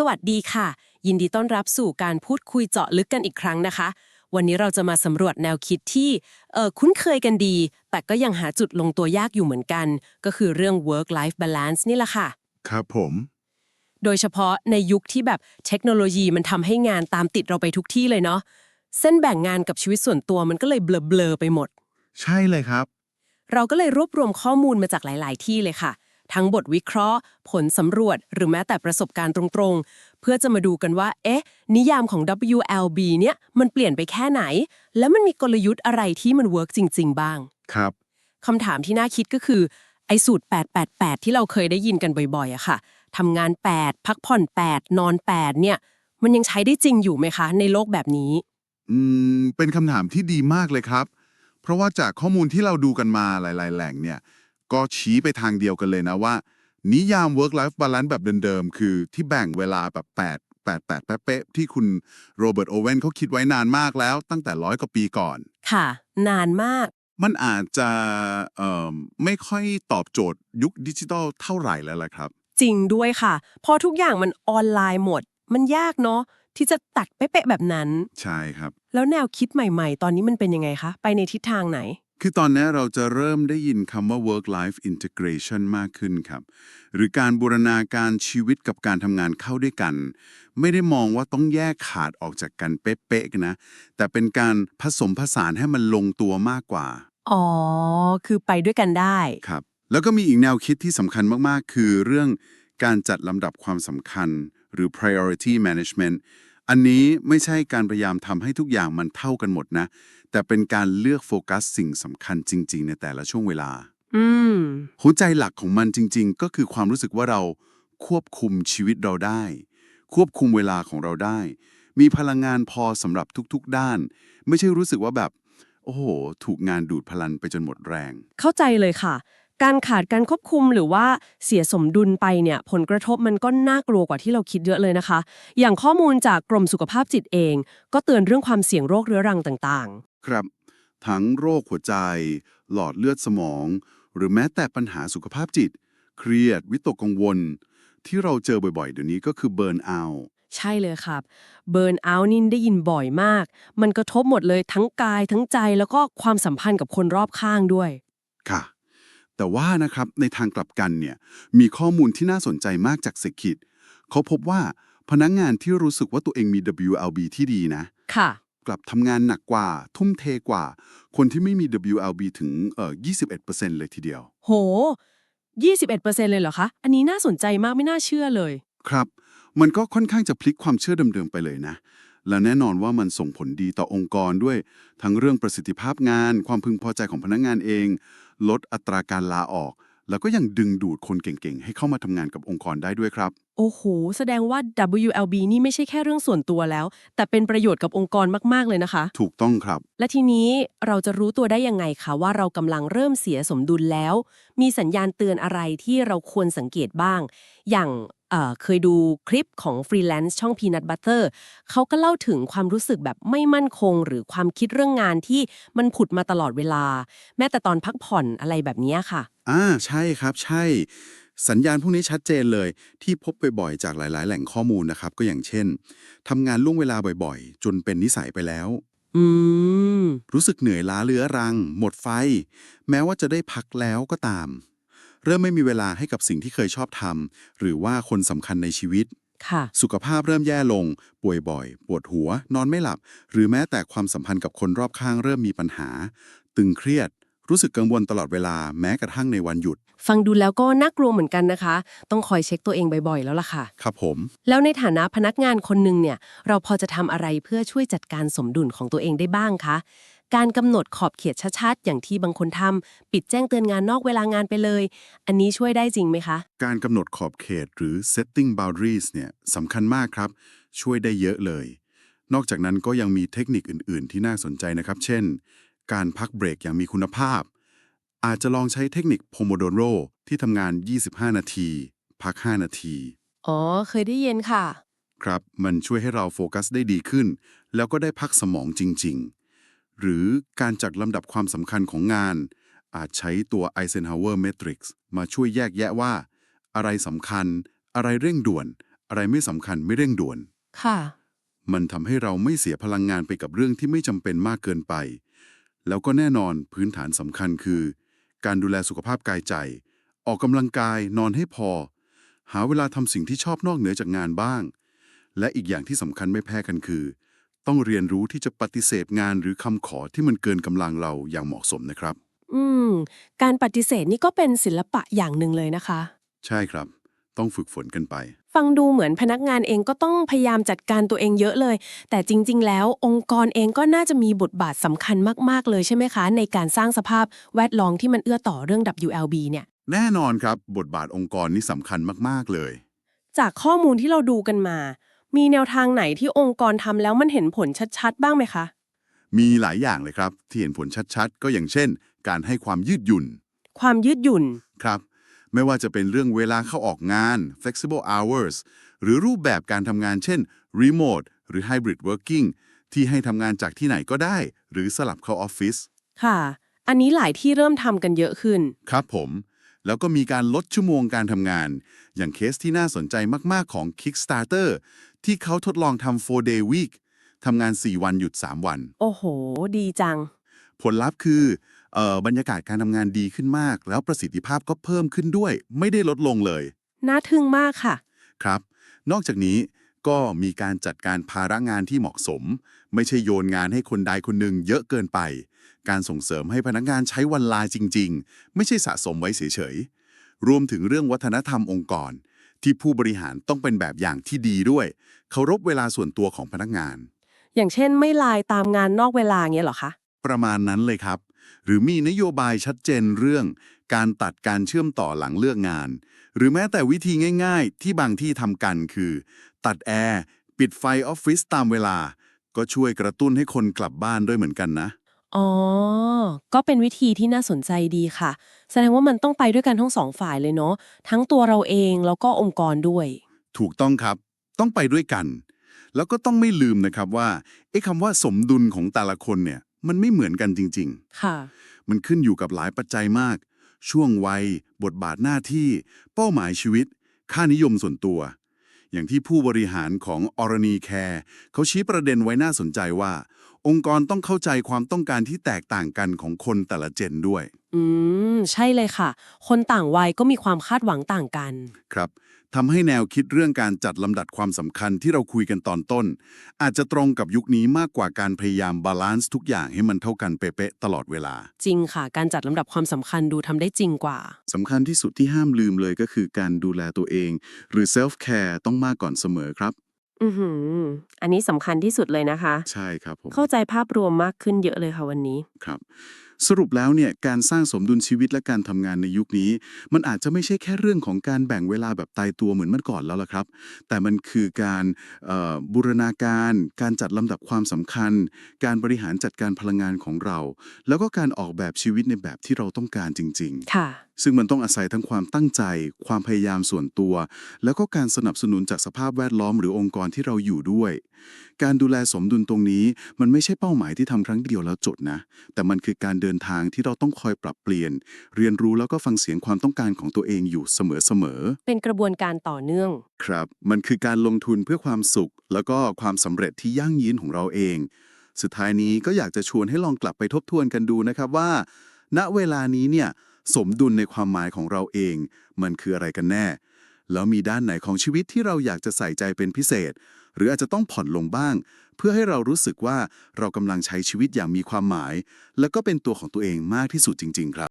สวัสดีค่ะ ยินดีต้อนรับสู่การพูดคุยเจาะลึกกันอีกครั้งนะคะ วันนี้เราจะมาสำรวจแนวคิดที่เออคุ้นเคยกันดี แต่ก็ยังหาจุดลงตัวยากอยู่เหมือนกัน ก็คือเรื่อง work life balance นี่แหละค่ะ ครับผม โดยเฉพาะในยุคที่แบบเทคโนโลยีมันทำให้งานตามติดเราไปทุกที่เลยเนาะเส้นแบ่งงานกับชีวิตส่วนตัวมันก็เลยเบลอๆไปหมด ใช่เลยครับ เราก็เลยรวบรวมข้อมูลมาจากหลาย ๆ ที่เลยค่ะ ทั้งบทวิเคราะห์ ผลสำรวจ หรือแม้แต่ประสบการณ์ตรงๆ เพื่อจะมาดูกันว่า เอ๊ะ นิยามของ WLB เนี่ยมันเปลี่ยนไปแค่ไหน แล้วมันมีกลยุทธ์อะไรที่มันเวิร์กจริง ๆ บ้าง ครับคำถามที่น่าคิดก็คือไอ้สูตร 888 ที่เราเคยได้ยินกันบ่อยๆอะค่ะทำงาน 8 พักผ่อน 8 นอน 8 เนี่ย มันยังใช้ได้จริงอยู่ไหมคะ ในโลกแบบนี้ อืม เป็นคำถามที่ดีมากเลยครับ เพราะว่าจากข้อมูลที่เราดูกันมาหลาย ๆ แหล่งเนี่ย ก็ชี้ไปทางเดียวกันเลยนะว่า นิยาม work life balance แบบเดิมๆ คือที่แบ่งเวลาแบบ 8 8 8เป๊ะๆที่คุณโรเบิร์ตโอเวนเขาคิดไว้นานมากแล้วตั้งแต่ร้อยกว่าปีก่อน ค่ะ นานมาก มันอาจจะเอ่อไม่ค่อยตอบโจทย์ยุคดิจิทัลเท่าไหร่แล้วล่ะครับ จริงด้วยค่ะ พอทุกอย่างมันออนไลน์หมด มันยากเนาะที่จะตัดเป๊ะๆแบบนั้น ใช่ครับ แล้วแนวคิดใหม่ ๆ ตอนนี้มันเป็นยังไงคะ ไปในทิศทางไหน คือตอนนี้เราจะเริ่มได้ยินคำว่า work life integration มากขึ้นครับ หรือการบูรณาการชีวิตกับการทำงานเข้าด้วยกัน ไม่ได้มองว่าต้องแยกขาดออกจากกันเป๊ะๆนะ แต่เป็นการผสมผสานให้มันลงตัวมากกว่า อ๋อ คือไปด้วยกันได้ครับ แล้วก็มีอีกแนวคิดที่สำคัญมากๆ คือเรื่องการจัดลำดับความสำคัญ หรือ priority management อันนี้ไม่ใช่การพยายามทำให้ทุกอย่างมันเท่ากันหมดนะ แต่เป็นการเลือกโฟกัสสิ่งสำคัญจริง ๆ ในแต่ละช่วงเวลา อืม หัวใจหลักของมันจริง ๆ ก็คือความรู้สึกว่าเราควบคุมชีวิตเราได้ ควบคุมเวลาของเราได้ มีพลังงานพอสำหรับทุกๆ ด้าน ไม่ใช่รู้สึกว่าแบบ โอ้โห ถูกงานดูดพลังไปจนหมดแรง เข้าใจเลยค่ะ การขาดการควบคุมหรือว่าเสียสมดุลไปเนี่ย ผลกระทบมันก็น่ากลัวกว่าที่เราคิดเยอะเลยนะคะ อย่างข้อมูลจากกรมสุขภาพจิตเอง ก็เตือนเรื่องความเสี่ยงโรคเรื้อรังต่าง ครับ ทั้งโรคหัวใจ หลอดเลือดสมอง หรือแม้แต่ปัญหาสุขภาพจิต เครียด วิตกกังวล ที่เราเจอบ่อยๆ เดี๋ยวนี้ก็คือเบิร์นเอาๆใช่เลยครับ เบิร์นเอาท์นี่ได้ยินบ่อยมาก มันกระทบหมดเลยทั้งกายทั้งใจแล้วก็ความสัมพันธ์กับคนรอบข้างด้วย ค่ะ แต่ว่านะครับในทางกลับกันเนี่ยมีข้อมูลที่น่าสนใจมากจากเศรษฐกิจเขาพบว่าพนักงงานที่รู้สึกว่าตัวเองมี WLB ที่ดีนะ ค่ะ กลับทำงานหนักกว่า ทุ่มเทกว่า คนที่ไม่มี WLB ถึงเอ่อ21%เลยทีเดียว โห 21%เลยเหรอคะ อันนี้น่าสนใจมากไม่น่าเชื่อเลย ครับ มันก็ค่อนข้างจะพลิกความเชื่อเดิมๆไปเลยนะ และแน่นอนว่ามันส่งผลดีต่อองค์กรด้วย ทั้งเรื่องประสิทธิภาพงาน ความพึงพอใจของพนักงานเอง ลดอัตราการลาออก แล้วก็ยังดึงดูดคนเก่งๆ ให้เข้ามาทำงานกับองค์กรได้ด้วยครับ โอ้โห แสดงว่า WLB นี่ไม่ใช่แค่เรื่องส่วนตัวแล้ว แต่เป็นประโยชน์กับองค์กรมาก ๆ เลยนะคะ ถูกต้องครับ และทีนี้เราจะรู้ตัวได้ยังไงคะว่าเรากำลังเริ่มเสียสมดุลแล้ว มีสัญญาณเตือนอะไรที่เราควรสังเกตบ้าง อย่างเอ่อ เคยดูคลิปของฟรีแลนซ์ช่อง Peanut Butter เขาก็เล่าถึงความรู้สึกแบบไม่มั่นคง หรือความคิดเรื่องงานที่มันผุดมาตลอดเวลา แม้แต่ตอนพักผ่อนอะไรแบบนี้ค่ะ อ่าใช่ครับใช่ สัญญาณพวกนี้ชัดเจนเลย ที่พบบ่อยๆจากหลาย ๆ แหล่งข้อมูลนะครับ ก็อย่างเช่นทำงานล่วงเวลาบ่อยๆ จนเป็นนิสัยไปแล้วอืมรู้สึกเหนื่อยล้าเรื้อรัง หมดไฟ แม้ว่าจะได้พักแล้วก็ตาม เริ่มไม่มีเวลาให้กับสิ่งที่เคยชอบทำหรือว่าคนสำคัญในชีวิต ค่ะ สุขภาพเริ่มแย่ลง ป่วยบ่อย ปวดหัว นอนไม่หลับ หรือแม้แต่ความสัมพันธ์กับคนรอบข้างเริ่มมีปัญหา ตึงเครียด รู้สึกกังวลตลอดเวลาแม้กระทั่งในวันหยุด ฟังดูแล้วก็น่ากลัวเหมือนกันนะคะ ต้องคอยเช็คตัวเองบ่อยๆ แล้วล่ะค่ะ ครับผม แล้วในฐานะพนักงานคนหนึ่งเนี่ย เราพอจะทำอะไรเพื่อช่วยจัดการสมดุลของตัวเองได้บ้างคะ การกำหนดขอบเขตชัดๆ อย่างที่บางคนทำปิดแจ้งเตือนงานนอกเวลางานไปเลย อันนี้ช่วยได้จริงไหมคะ การกำหนดขอบเขตหรือ setting boundaries เนี่ยสำคัญมากครับ ช่วยได้เยอะเลย นอกจากนั้นก็ยังมีเทคนิคอื่น ๆ ที่น่าสนใจนะครับ เช่น การพักเบรกอย่างมีคุณภาพ อาจจะลองใช้เทคนิค Pomodoro ที่ทำงาน 25 นาที พัก 5 นาที อ๋อ เคยได้ยินค่ะ ครับ มันช่วยให้เราโฟกัสได้ดีขึ้น แล้วก็ได้พักสมองจริง ๆ หรือการจัดลำดับความสำคัญของงาน อาจใช้ตัว Eisenhower Matrix มาช่วยแยกแยะว่า อะไรสำคัญ อะไรเร่งด่วน อะไรไม่สำคัญไม่เร่งด่วน ค่ะ มันทำให้เราไม่เสียพลังงานไปกับเรื่องที่ไม่จำเป็นมากเกินไป แล้วก็แน่นอนพื้นฐานสำคัญคือ การดูแลสุขภาพกายใจ ออกกำลังกายนอนให้พอ หาเวลาทำสิ่งที่ชอบนอกเหนือจากงานบ้าง และอีกอย่างที่สำคัญไม่แพ้กันคือ ต้องเรียนรู้ที่จะปฏิเสธงานหรือคำขอที่มันเกินกำลังเราอย่างเหมาะสมนะครับ อืม การปฏิเสธนี่ก็เป็นศิลปะอย่างหนึ่งเลยนะคะ ใช่ครับ ต้องฝึกฝนกันไป ฟังดูเหมือนพนักงานเองก็ต้องพยายามจัดการตัวเองเยอะเลย แต่จริง ๆ แล้วองค์กรเองก็น่าจะมีบทบาทสำคัญมาก ๆ เลยใช่ไหมคะ ในการสร้างสภาพแวดล้อมที่มันเอื้อต่อเรื่อง WLB เนี่ย แน่นอนครับ บทบาทองค์กรนี่สำคัญมากๆเลย จากข้อมูลที่เราดูกันมา มีแนวทางไหนที่องค์กรทำแล้วมันเห็นผลชัดๆ บ้างไหมคะ มีหลายอย่างเลยครับ ที่เห็นผลชัดๆ ก็อย่างเช่น การให้ความยืดหยุ่น ความยืดหยุ่น ครับ ไม่ว่าจะเป็นเรื่องเวลาเข้าออกงาน flexible hours หรือรูปแบบการทำงานเช่น remote หรือ hybrid working ที่ให้ทำงานจากที่ไหนก็ได้ หรือสลับเข้าออฟฟิศ ค่ะ อันนี้หลายที่เริ่มทำกันเยอะขึ้น ครับผม แล้วก็มีการลดชั่วโมงการทำงาน อย่างเคสที่น่าสนใจมาก ๆ ของ Kickstarter ที่เขาทดลองทำ4 day week ทำงาน 4 วันหยุด 3 วัน โอ้โห ดีจัง ผลลัพธ์คือเออบรรยากาศการทำงานดีขึ้นมาก แล้วประสิทธิภาพก็เพิ่มขึ้นด้วย ไม่ได้ลดลงเลยน่าทึ่งมากค่ะ ครับ นอกจากนี้ก็มีการจัดการภาระงานที่เหมาะสม ไม่ใช่โยนงานให้คนใดคนหนึ่งเยอะเกินไป การส่งเสริมให้พนักงานใช้วันลาจริง ๆ ไม่ใช่สะสมไว้เฉยๆรวมถึงเรื่องวัฒนธรรมองค์กร ที่ผู้บริหารต้องเป็นแบบอย่างที่ดีด้วย เคารพเวลาส่วนตัวของพนักงาน อย่างเช่นไม่ไลายตามงานนอกเวลาเงี้ยเหรอคะ ประมาณนั้นเลยครับ หรือมีนโยบายชัดเจนเรื่อง การตัดการเชื่อมต่อหลังเลือกงาน หรือแม้แต่วิธีง่าย ๆ ที่บางที่ทำกันคือ ตัดแอร์ ปิดไฟออฟฟิศตามเวลา ก็ช่วยกระตุ้นให้คนกลับบ้านด้วยเหมือนกันนะ อ๋อ ก็เป็นวิธีที่น่าสนใจดีค่ะ แสดงว่ามันต้องไปด้วยกันทั้งสองฝ่ายเลยเนาะ ทั้งตัวเราเองแล้วก็องค์กรด้วย ถูกต้องครับ ต้องไปด้วยกัน แล้วก็ต้องไม่ลืมนะครับว่าไอ้คำว่าสมดุลของแต่ละคนเนี่ย มันไม่เหมือนกันจริงๆค่ะมันขึ้นอยู่กับหลายปัจจัยมาก ช่วงวัย บทบาทหน้าที่ เป้าหมายชีวิต ค่านิยมส่วนตัว อย่างที่ผู้บริหารของอรณีแคร์เขาชี้ประเด็นไว้น่าสนใจว่า องค์กรต้องเข้าใจความต้องการที่แตกต่างกันของคนแต่ละเจนด้วย อืม ใช่เลยค่ะ คนต่างวัยก็มีความคาดหวังต่างกัน ครับทำให้แนวคิดเรื่องการจัดลำดับความสำคัญที่เราคุยกันตอนต้น อาจจะตรงกับยุคนี้มากกว่าการพยายามบาลานซ์ทุกอย่างให้มันเท่ากันเป๊ะๆตลอดเวลาจริงค่ะ การจัดลำดับความสำคัญดูทำได้จริงกว่า สำคัญที่สุดที่ห้ามลืมเลยก็คือการดูแลตัวเอง หรือ self care ต้องมากก่อนเสมอครับ อือหือ อันนี้สำคัญที่สุดเลยนะคะ ใช่ครับผม เข้าใจภาพรวมมากขึ้นเยอะเลยค่ะวันนี้ ครับสรุปแล้วเนี่ยการสร้างสมดุลชีวิตและการทำงานในยุคนี้ มันอาจจะไม่ใช่แค่เรื่องของการแบ่งเวลาแบบตายตัวเหมือนเมื่อก่อนแล้วล่ะครับ แต่มันคือการเอ่อบูรณาการ การจัดลำดับความสำคัญ การบริหารจัดการพลังงานของเรา แล้วก็การออกแบบชีวิตในแบบที่เราต้องการจริง ๆ ค่ะ ซึ่งมันต้องอาศัยทั้งความตั้งใจ ความพยายามส่วนตัว แล้วก็การสนับสนุนจากสภาพแวดล้อมหรือองค์กรที่เราอยู่ด้วย การดูแลสมดุลตรงนี้ มันไม่ใช่เป้าหมายที่ทำครั้งเดียวแล้วจบนะ แต่มันคือการเดินทางที่เราต้องคอยปรับเปลี่ยน เรียนรู้แล้วก็ฟังเสียงความต้องการของตัวเองอยู่เสมอเป็นกระบวนการต่อเนื่องๆครับ มันคือการลงทุนเพื่อความสุข แล้วก็ความสำเร็จที่ยั่งยืนของเราเอง สุดท้ายนี้ก็อยากจะชวนให้ลองกลับไปทบทวนกันดูนะครับว่า ณเวลานี้เนี่ย สมดุลในความหมายของเราเอง มันคืออะไรกันแน่ แล้วมีด้านไหนของชีวิตที่เราอยากจะใส่ใจเป็นพิเศษ หรืออาจจะต้องผ่อนลงบ้าง เพื่อให้เรารู้สึกว่าเรากำลังใช้ชีวิตอย่างมีความหมาย และก็เป็นตัวของตัวเองมากที่สุดจริง ๆ ครับ